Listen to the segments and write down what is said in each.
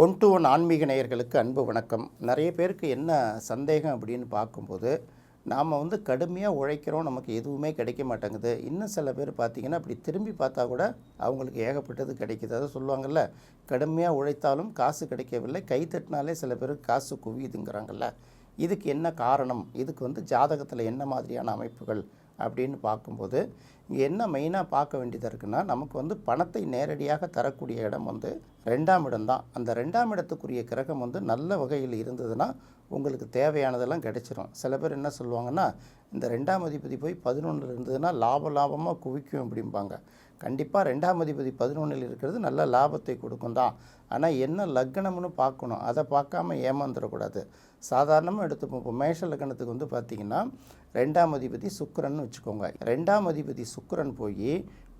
One to one ஆன்மீக நேயர்களுக்கு அன்பு வணக்கம். நிறைய பேருக்கு என்ன சந்தேகம் அப்படின்னு பார்க்கும்போது நாம் வந்து கடுமையாக உழைக்கிறோம் நமக்கு எதுவுமே கிடைக்க மாட்டேங்குது. இன்னும் சில பேர் பார்த்தீங்கன்னா அப்படி திரும்பி பார்த்தா கூட அவங்களுக்கு ஏகப்பட்டது கிடைக்கிது. அதை சொல்லுவாங்கள்ல கடுமையாக உழைத்தாலும் காசு கிடைக்கவில்லை. கை தட்டினாலே சில பேருக்கு காசு குவியுதுங்கிறாங்கல்ல. இதுக்கு என்ன காரணம்? இதுக்கு வந்து ஜாதகத்தில் என்ன மாதிரியான அமைப்புகள் அப்படின்னு பார்க்கும்போது இங்கே என்ன மெயினாக பார்க்க வேண்டியதாக இருக்குன்னா நமக்கு வந்து பணத்தை நேரடியாக தரக்கூடிய இடம் வந்து ரெண்டாம் இடம்தான் அந்த ரெண்டாம் இடத்துக்குரிய கிரகம் வந்து நல்ல வகையில் இருந்ததுன்னா உங்களுக்கு தேவையானதெல்லாம் கிடைச்சிரும். சில பேர் என்ன சொல்லுவாங்கன்னா இந்த ரெண்டாம் அதிபதி போய் பதினொன்றில் இருந்ததுன்னா லாப லாபமாக குவிக்கும் அப்படிம்பாங்க. கண்டிப்பாக ரெண்டாம் அதிபதி பதினொன்றில் இருக்கிறது நல்ல லாபத்தை கொடுக்கும் தான். ஆனால் என்ன லக்னம்னு பார்க்கணும். அதை பார்க்காம ஏமாந்துடக்கூடாது. சாதாரணமாக எடுத்துப்போம் இப்போ மேஷ லக்னத்துக்கு வந்து பார்த்திங்கன்னா ரெண்டாம் அதிபதி சுக்கரன் வச்சுக்கோங்க. ரெண்டாம் அதிபதி சுக்கரன் போய்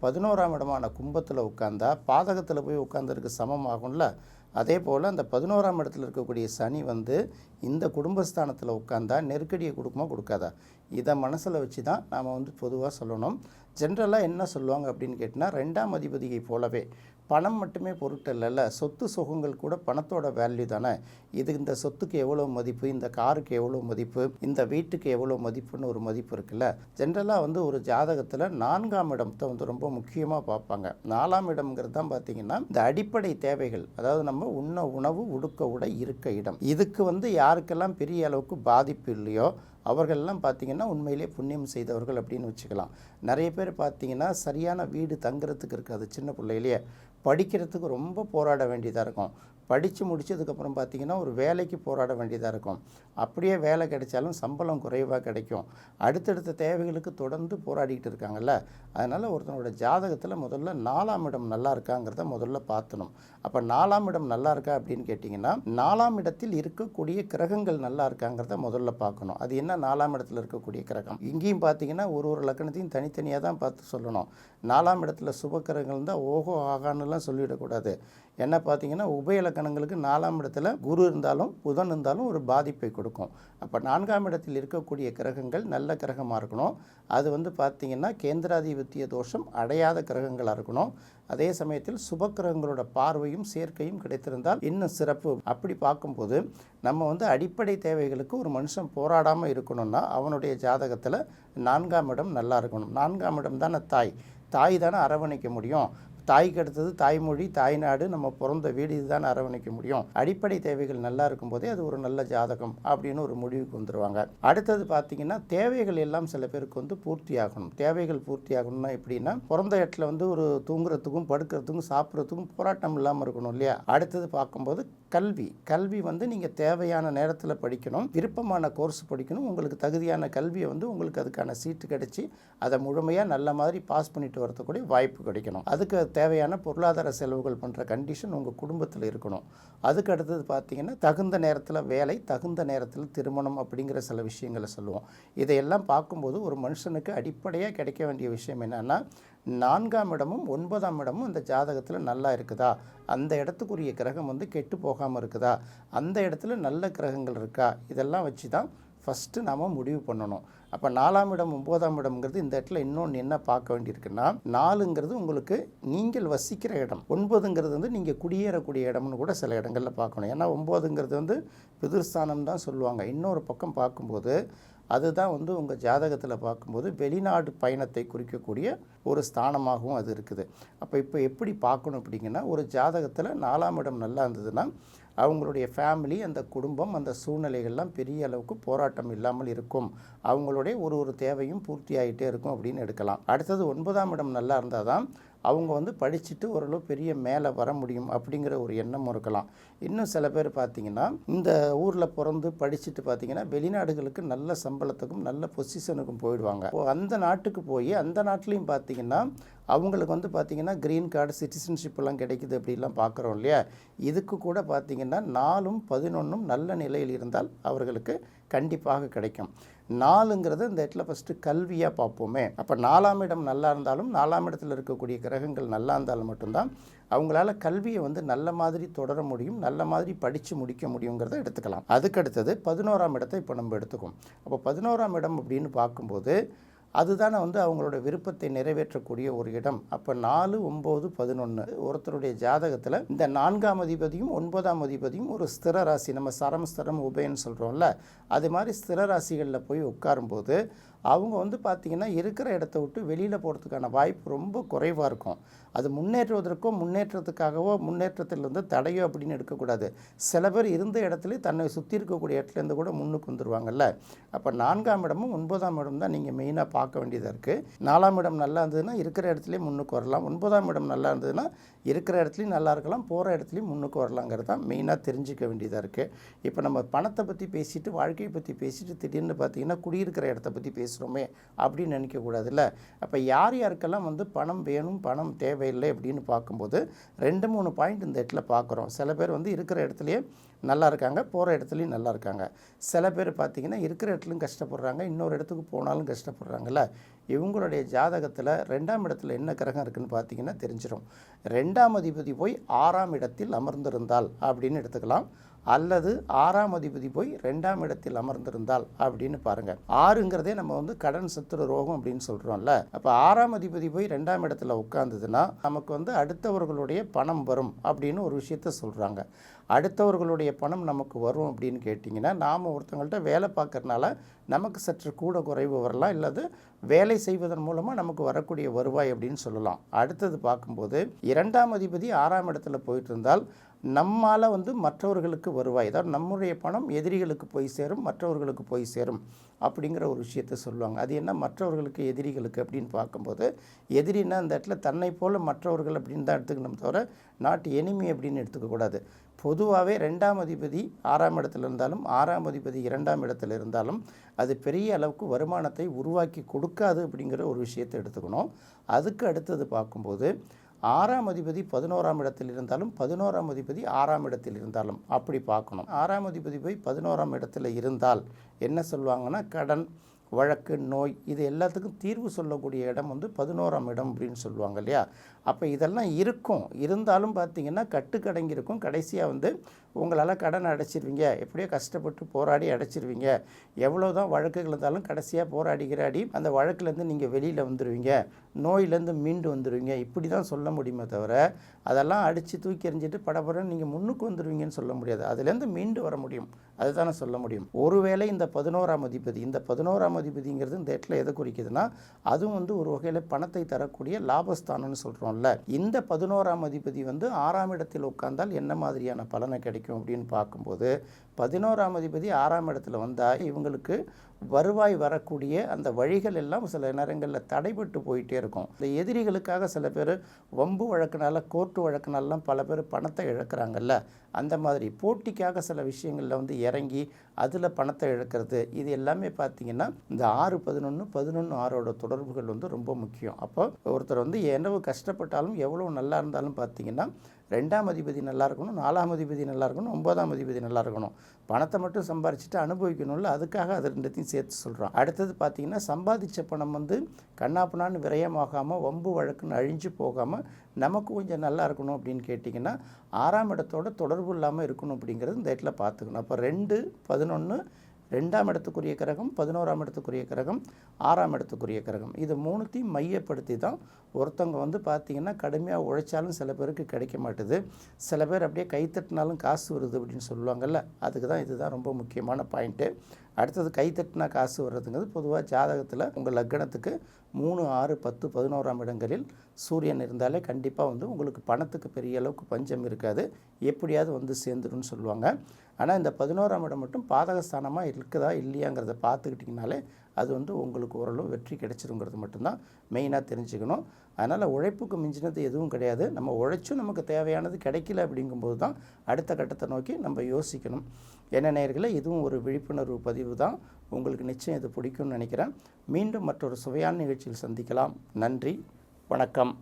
பதினோராம் இடமான கும்பத்தில் உட்காந்தா பாதகத்தில் போய் உட்காந்துருக்கு சமம் ஆகும்ல அதே போல் அந்த பதினோராம் இடத்துல இருக்கக்கூடிய சனி வந்து இந்த குடும்பஸ்தானத்தில் உட்காந்தா நெருக்கடியை கொடுக்குமா கொடுக்காதா? இதை மனசில் வச்சு தான் நாம் வந்து பொதுவாக சொல்லணும். ஜென்ரலாக என்ன சொல்லுவாங்க அப்படின்னு கேட்டிங்கன்னா ரெண்டாம் அதிபதியை போலவே பணம் மட்டுமே பொருட்டல்ல சொத்து சுகங்கள் கூட பணத்தோட வேல்யூ தானே. இது இந்த சொத்துக்கு எவ்வளோ மதிப்பு இந்த காருக்கு எவ்வளோ மதிப்பு இந்த வீட்டுக்கு எவ்வளோ மதிப்புன்னு ஒரு மதிப்பு இருக்குல்ல. ஜென்ரலாக வந்து ஒரு ஜாதகத்தில் நான்காம் இடத்தை வந்து ரொம்ப முக்கியமாக பார்ப்பாங்க. நாலாம் இடம்ங்கிறது தான் பார்த்தீங்கன்னா இந்த அடிப்படை தேவைகள் அதாவது நம்ம உண்ண உணவு உடுக்க உடை இருக்க இடம். இதுக்கு வந்து யாருக்கெல்லாம் பெரிய அளவுக்கு பாதிப்பு இல்லையோ அவர்கள்லாம் பார்த்தீங்கன்னா உண்மையிலே புண்ணியம் செய்தவர்கள் அப்படின்னு வச்சுக்கலாம். நிறைய பேர் பார்த்திங்கன்னா சரியான வீடு தங்குறதுக்கு இருக்காது சின்ன பிள்ளையிலேயே. படிக்கிறதுக்கு ரொம்ப போராட வேண்டியதாக இருக்கும். படித்து முடிச்சதுக்கப்புறம் பார்த்திங்கன்னா ஒரு வேலைக்கு போராட வேண்டியதாக இருக்கும். அப்படியே வேலை கிடைச்சாலும் சம்பளம் குறைவாக கிடைக்கும். அடுத்தடுத்த தேவைகளுக்கு தொடர்ந்து போராடிக்கிட்டு இருக்காங்கல்ல. அதனால் ஒருத்தனோட ஜாதகத்தில் முதல்ல நாலாம் இடம் நல்லா இருக்காங்கிறத முதல்ல பார்த்தணும். அப்போ நாலாம் இடம் நல்லா இருக்கா அப்படின்னு கேட்டிங்கன்னா நாலாம் இடத்தில் இருக்கக்கூடிய கிரகங்கள் நல்லா இருக்காங்கிறத முதல்ல பார்க்கணும். அது என்ன நாலாம் இடத்துல இருக்கக்கூடிய கிரகம். இங்கேயும் பார்த்தீங்கன்னா ஒரு ஒரு லக்கணத்தையும் தனித்தனியாக தான் பார்த்து சொல்லணும். நாலாம் இடத்துல சுப கிரகங்கள் இருந்தால் ஓஹோ ஆகான்னுலாம் சொல்லிடக்கூடாது. என்ன பார்த்தீங்கன்னா உபயலக்கணங்களுக்கு நாலாம் இடத்துல குரு இருந்தாலும் புதன் இருந்தாலும் ஒரு பாதிப்பை கொடுக்கும். அப்போ நான்காம் இடத்தில் இருக்கக்கூடிய கிரகங்கள் நல்ல கிரகமாக இருக்கணும். அது வந்து பார்த்தீங்கன்னா கேந்திராதிபத்திய தோஷம் அடையாத கிரகங்களாக இருக்கணும். அதே சமயத்தில் சுப கிரகங்களோட பார்வையும் சேர்க்கையும் கிடைத்திருந்தால் இன்னும் சிறப்பு. அப்படி பார்க்கும்போது நம்ம வந்து அடிப்படை தேவைகளுக்கு ஒரு மனுஷன் போராடாமல் இருக்கணும்னா அவனுடைய ஜாதகத்தில் நான்காம் இடம் நல்லா இருக்கணும். நான்காம் இடம் தானே தாய். தாய் தானே அரவணைக்க முடியும். தாய்க்கு அடுத்தது தாய்மொழி தாய்நாடு நம்ம பிறந்த வீடு இதுதான் அரவணைக்க முடியும். அடிப்படை தேவைகள் நல்லா இருக்கும் போதே அது ஒரு நல்ல ஜாதகம் அப்படின்னு ஒரு முடிவுக்கு வந்துடுவாங்க அடுத்தது பார்த்தீங்கன்னா தேவைகள் எல்லாம் சில பேருக்கு வந்து பூர்த்தி ஆகணும் தேவைகள் பூர்த்தி ஆகணும்னா எப்படின்னா பிறந்த இடத்துல வந்து ஒரு தூங்குறதுக்கும் படுக்கிறதுக்கும் சாப்பிட்றதுக்கும் போராட்டம் இல்லாமல் இருக்கணும் இல்லையா? அடுத்தது பார்க்கும்போது கல்வி. கல்வி வந்து நீங்கள் தேவையான நேரத்தில் படிக்கணும். விருப்பமான கோர்ஸ் படிக்கணும். உங்களுக்கு தகுதியான கல்வியை வந்து உங்களுக்கு அதுக்கான சீட்டு கிடைச்சி அதை முழுமையாக நல்ல மாதிரி பாஸ் பண்ணிட்டு வரத்துக்கூடிய வாய்ப்பு கிடைக்கணும். அதுக்கு தேவையான பொருளாதார செலவுகள் பண்ணுற கண்டிஷன் உங்கள் குடும்பத்தில் இருக்கணும். அதுக்கு அடுத்தது பார்த்தீங்கன்னா தகுந்த நேரத்தில் வேலை தகுந்த நேரத்தில் திருமணம் அப்படிங்கிற சில விஷயங்களை சொல்லுவோம். இதையெல்லாம் பார்க்கும்போது ஒரு மனுஷனுக்கு அடிப்படையாக கிடைக்க வேண்டிய விஷயம் என்னென்னா நான்காம் இடமும் ஒன்பதாம் இடமும் அந்த ஜாதகத்தில் நல்லா இருக்குதா? அந்த இடத்துக்குரிய கிரகம் வந்து கெட்டு போகாமல் இருக்குதா? அந்த இடத்துல நல்ல கிரகங்கள் இருக்கா? இதெல்லாம் வச்சு தான் ஃபஸ்ட்டு நாம் முடிவு பண்ணணும். அப்போ நாலாம் இடம் ஒம்போதாம் இடம்ங்கிறது இந்த இடத்துல இன்னொன்று என்ன பார்க்க வேண்டியிருக்குன்னா நாலுங்கிறது உங்களுக்கு நீங்கள் வசிக்கிற இடம். ஒன்பதுங்கிறது வந்து நீங்கள் குடியேறக்கூடிய இடம்னு கூட சில இடங்களில் பார்க்கணும். ஏன்னா ஒம்போதுங்கிறது வந்து பிதிர்ஸ்தானம் தான் சொல்லுவாங்க. இன்னொரு பக்கம் பார்க்கும்போது அதுதான் வந்து உங்கள் ஜாதகத்தில் பார்க்கும்போது வெளிநாடு பயணத்தை குறிக்கக்கூடிய ஒரு ஸ்தானமாகவும் அது இருக்குது. அப்போ இப்போ எப்படி பார்க்கணும் அப்படிங்கன்னா ஒரு ஜாதகத்தில் நாலாம் இடம் நல்லா இருந்ததுன்னா அவங்களுடைய ஃபேமிலி அந்த குடும்பம் அந்த சூழ்நிலைகள்லாம் பெரிய அளவுக்கு போராட்டம் இல்லாமல் இருக்கும். அவங்களுடைய ஒரு ஒரு தேவையும் பூர்த்தி ஆகிட்டே இருக்கும் அப்படின்னு எடுக்கலாம். அடுத்தது ஒன்பதாம் இடம் நல்லா இருந்தால் தான் அவங்க வந்து படிச்சுட்டு ஓரளவு பெரிய மேலே வர முடியும் அப்படிங்கிற ஒரு எண்ணமும் இருக்கலாம். இன்னும் சில பேர் பார்த்தீங்கன்னா இந்த ஊரில் பிறந்து படிச்சுட்டு பார்த்தீங்கன்னா வெளிநாடுகளுக்கு நல்ல சம்பளத்துக்கும் நல்ல பொசிஷனுக்கும் போயிடுவாங்க. அந்த நாட்டுக்கு போய் அந்த நாட்டிலையும் பார்த்தீங்கன்னா அவங்களுக்கு வந்து பார்த்திங்கன்னா க்ரீன் கார்டு சிட்டிசன்ஷிப்லாம் கிடைக்குது அப்படிலாம் பார்க்குறோம் இல்லையா? இதுக்கு கூட பார்த்திங்கன்னா நாலும் பதினொன்றும் நல்ல நிலையில் இருந்தால் அவர்களுக்கு கண்டிப்பாக கிடைக்கும். நாலுங்கிறது இந்த இடத்துல ஃபஸ்ட்டு கல்வியாக பார்ப்போமே. அப்போ நாலாம் இடம் நல்லா இருந்தாலும் நாலாம் இடத்தில் இருக்கக்கூடிய கிரகங்கள் நல்லா இருந்தாலும் மட்டும்தான் அவங்களால கல்வியை வந்து நல்ல மாதிரி தொடர முடியும் நல்ல மாதிரி படித்து முடிக்க முடியுங்கிறத எடுத்துக்கலாம். அதுக்கடுத்தது பதினோராம் இடத்தை இப்போ நம்ம எடுத்துக்கோம். அப்போ பதினோராம் இடம் அப்படின்னு பார்க்கும்போது அதுதானே வந்து அவங்களோட விருப்பத்தை நிறைவேற்றக்கூடிய ஒரு இடம். அப்போ நாலு ஒம்பது பதினொன்று ஒருத்தருடைய ஜாதகத்தில் இந்த நான்காம் அதிபதியும் ஒன்பதாம் அதிபதியும் ஒரு ஸ்திர ராசி நம்ம சரம் ஸ்திரம் உபயன்னு சொல்கிறோம்ல அது மாதிரி ஸ்திர ராசிகளில் போய் உட்காரும்போது அவங்க வந்து பார்த்திங்கன்னா இருக்கிற இடத்த விட்டு வெளியில் போகிறதுக்கான வாய்ப்பு ரொம்ப குறைவாக இருக்கும். அது முன்னேற்றுவதற்கோ முன்னேற்றத்துக்காகவோ முன்னேற்றத்திலிருந்து தடையோ அப்படின்னு எடுக்கக்கூடாது. சில பேர் இருந்த இடத்துல தன்னை சுற்றி இருக்கக்கூடிய இடத்துலேருந்து கூட முன்னுக்கு வந்துடுவாங்கல்ல அப்போ நான்காம் இடமும் ஒன்பதாம் இடம் தான் நீங்கள் மெயினாக பார்க்க வேண்டியதாக இருக்குது நாலாம் இடம் நல்லா இருந்ததுன்னா இருக்கிற இடத்துலையும் முன்னுக்கு வரலாம். ஒன்பதாம் இடம் நல்லா இருந்ததுன்னா இருக்கிற இடத்துலையும் நல்லா இருக்கலாம். போகிற இடத்துலையும் முன்னுக்கு வரலாங்கிறது தான் மெயினாக தெரிஞ்சிக்க வேண்டியதாக இருக்குது இப்போ நம்ம பணத்தை பற்றி பேசிட்டு வாழ்க்கையை பற்றி பேசிட்டு திடீர்னு பார்த்தீங்கன்னா குடியிருக்கிற இடத்த பற்றி பேசுகிறோமே அப்படின்னு நினைக்கக்கூடாதுல்ல. அப்போ யார் யாருக்கெல்லாம் வந்து பணம் வேணும் பணம் தேவையில்லை அப்படின்னு பார்க்கும்போது ரெண்டு மூணு பாயிண்ட் இந்த இடத்துல பார்க்குறோம். சில பேர் வந்து இருக்கிற இடத்துலையே நல்லா இருக்காங்க போகிற இடத்துலையும் நல்லா இருக்காங்க. சில பேர் பார்த்திங்கன்னா இருக்கிற இடத்துலையும் கஷ்டப்படுறாங்க இன்னொரு இடத்துக்கு போனாலும் கஷ்டப்படுறாங்கல்ல. இவங்களுடைய ஜாதகத்தில் ரெண்டாம் இடத்துல என்ன கிரகம் இருக்குதுன்னு பார்த்தீங்கன்னா தெரிஞ்சிடும் ரெண்டாம் அதிபதி போய் ஆறாம் இடத்தில் அமர்ந்திருந்தால் அப்படின்னு எடுத்துக்கலாம். அல்லது ஆறாம் அதிபதி போய் ரெண்டாம் இடத்தில் அமர்ந்திருந்தால் அப்படின்னு பாருங்கள் ஆறுங்கிறதே நம்ம வந்து கடன் சத்துரு ரோகம் அப்படின்னு சொல்கிறோம்ல அப்போ ஆறாம் அதிபதி போய் ரெண்டாம் இடத்துல உட்காந்துதுன்னா நமக்கு வந்து அடுத்தவர்களுடைய பணம் வரும் அப்படின்னு ஒரு விஷயத்த சொல்கிறாங்க அடுத்தவர்களுடைய பணம் நமக்கு வரும் அப்படின்னு கேட்டிங்கன்னா நாம் ஒருத்தவங்கள்ட்ட வேலை பார்க்கறனால நமக்கு சற்று கூட குறைவு வரலாம். இல்லாது வேலை செய்வதன் மூலமாக நமக்கு வரக்கூடிய வருவாய் அப்படின்னு சொல்லலாம். அடுத்தது பார்க்கும்போது இரண்டாம் அதிபதி ஆறாம் இடத்துல போயிட்டு இருந்தால் நம்மால் வந்து மற்றவர்களுக்கு வருவாய். அதாவது நம்முடைய பணம் எதிரிகளுக்கு போய் சேரும் மற்றவர்களுக்கு போய் சேரும் அப்படிங்கிற ஒரு விஷயத்த சொல்லுவாங்க. அது என்ன? மற்றவர்களுக்கு எதிரிகளுக்கு அப்படின்னு பார்க்கும்போது எதிரின்னா அந்த இடத்துல தன்னை போல் மற்றவர்கள் அப்படின்னு தான் எடுத்துக்கணும் தவிர நாட் எனிமி அப்படின்னு எடுத்துக்கக்கூடாது பொதுவாகவே ரெண்டாம் அதிபதி ஆறாம் இடத்துல இருந்தாலும் ஆறாம் அதிபதி இரண்டாம் இடத்துல இருந்தாலும் அது பெரிய அளவுக்கு வருமானத்தை உருவாக்கி கொடுக்காது அப்படிங்கிற ஒரு விஷயத்தை எடுத்துக்கணும். அதுக்கு அடுத்தது பார்க்கும்போது ஆறாம் அதிபதி பதினோராம் இடத்தில் இருந்தாலும் பதினோராம் அதிபதி ஆறாம் இடத்தில் இருந்தாலும் அப்படி பார்க்கணும். ஆறாம் அதிபதி போய் பதினோராம் இடத்துல இருந்தால் என்ன சொல்லுவாங்கன்னா கடன் வழக்கு நோய் இது எல்லாத்துக்கும் தீர்வு சொல்லக்கூடிய இடம் வந்து பதினோராம் இடம் அப்படின்னு சொல்லுவாங்க இல்லையா? அப்போ இதெல்லாம் இருக்கும். இருந்தாலும் பார்த்தீங்கன்னா கட்டுக்கடங்கி இருக்கும். கடைசியாக வந்து உங்களால் கடன் அடைச்சிருவீங்க. எப்படியோ கஷ்டப்பட்டு போராடி அடைச்சிருவீங்க. எவ்வளோ தான் வழக்குகள் இருந்தாலும் கடைசியாக போராடி கிராடி அந்த வழக்குலேருந்து நீங்கள் வெளியில் வந்துடுவீங்க நோயிலேருந்து மீண்டு வந்துடுவீங்க இப்படி தான் சொல்ல முடியுமே தவிர அதெல்லாம் அடித்து தூக்கி எறிஞ்சிட்டு படபடன்னு நீங்கள் முன்னுக்கு வந்துடுவீங்கன்னு சொல்ல முடியாது. அதுலேருந்து மீண்டு வர முடியும். அதுதானே சொல்ல முடியும். ஒருவேளை இந்த பதினோராம் அதிபதி இந்த பதினோராம் அதிபதிங்கிறது இந்த இடத்துல எதை குறிக்குதுன்னா அதுவும் வந்து ஒரு வகையில் பணத்தை தரக்கூடிய லாபஸ்தானம்னு சொல்கிறோம்ல இந்த பதினோராம் அதிபதி வந்து ஆறாம் இடத்தில் உட்கார்ந்தால் என்ன மாதிரியான பலனை கிடைக்கும் அப்படின்னு பார்க்கும்போது பதினோராம் அதிபதி ஆறாம் இடத்துல வந்தால் இவங்களுக்கு வருவாய் வரக்கூடிய அந்த வழிகள் எல்லாம் சில நேரங்களில் தடைபட்டு போயிட்டே இருக்கும். இந்த எதிரிகளுக்காக சில பேர் வம்பு வழக்கினால கோர்ட்டு வழக்கினாலாம் பல பேர் பணத்தை இழக்கிறாங்கல்ல. அந்த மாதிரி போட்டிக்காக சில விஷயங்களில் வந்து இறங்கி அதில் பணத்தை இழக்கிறது இது எல்லாமே பார்த்திங்கன்னா இந்த ஆறு பதினொன்று பதினொன்று ஆறோட தொடர்புகள் வந்து ரொம்ப முக்கியம். அப்போ ஒருத்தர் வந்து எவ்வளவு கஷ்டப்பட்டாலும் எவ்வளோ நல்லா இருந்தாலும் பார்த்திங்கன்னா ரெண்டாம் அதிபதி நல்லா இருக்கணும் நாலாம் அதிபதி நல்லா இருக்கணும் ஒன்பதாம் அதிபதி நல்லா இருக்கணும் பணத்தை மட்டும் சம்பாரிச்சுட்டு அனுபவிக்கணும்ல அதுக்காக அது ரெண்டுத்தையும் சேர்த்து சொல்கிறோம் அடுத்தது பார்த்திங்கன்னா சம்பாதிச்ச பணம் வந்து கண்ணாப்பண்ணான்னு விரயமாகாமல் வம்பு வழக்குன்னு அழிஞ்சு போகாமல் நமக்கு கொஞ்சம் நல்லா இருக்கணும் அப்படின்னு கேட்டிங்கன்னா ஆறாம் இடத்தோட தொடர்பு இல்லாமல் இருக்கணும் அப்படிங்கிறது இந்த இடத்துல பார்த்துக்கணும் அப்போ ரெண்டு பதினொன்று ரெண்டாம் இடத்துக்குரிய கிரகம் பதினோராம் இடத்துக்குரிய கிரகம் ஆறாம் இடத்துக்குரிய கிரகம். இது மூணுத்தையும் மையப்படுத்தி தான் ஒருத்தவங்க வந்து பார்த்திங்கன்னா கடுமையாக உழைச்சாலும் சில பேருக்கு கிடைக்க மாட்டுது. சில பேர் அப்படியே கைத்தட்டினாலும் காசு வருது அப்படின்னு சொல்லுவாங்கள்ல அதுக்கு தான் இதுதான் ரொம்ப முக்கியமான பாயிண்ட்டு. அடுத்தது கைத்தட்டினா காசு வர்றதுங்கிறது பொதுவாக ஜாதகத்தில் உங்கள் லக்னத்துக்கு மூணு ஆறு பத்து பதினோராம் இடங்களில் சூரியன் இருந்தாலே கண்டிப்பாக வந்து உங்களுக்கு பணத்துக்கு பெரிய அளவுக்கு பஞ்சம் இருக்காது. எப்படியாவது வந்து சேர்ந்துருன்னு சொல்லுவாங்க. ஆனால் இந்த பதினோராம் இடம் மட்டும் பாதகஸ்தானமாக இருக்குதா இல்லையாங்கிறத பார்த்துக்கிட்டிங்கனாலே அது வந்து உங்களுக்கு ஓரளவு வெற்றி கிடைச்சிருங்கிறது மட்டும்தான் மெயினாக தெரிஞ்சுக்கணும். அதனால் உழைப்புக்கு மிஞ்சினது எதுவும் கிடையாது. நம்ம உழைச்சும் நமக்கு தேவையானது கிடைக்கல அப்படிங்கும்போது தான் அடுத்த கட்டத்தை நோக்கி நம்ம யோசிக்கணும். என்ன நேயர்களே இதுவும் ஒரு விழிப்புணர்வு பதிவு தான். உங்களுக்கு நிச்சயம் இது பிடிக்கும்னு நினைக்கிறேன். மீண்டும் மற்றொரு சுவையான நிகழ்ச்சியில் சந்திக்கலாம். நன்றி. வணக்கம்.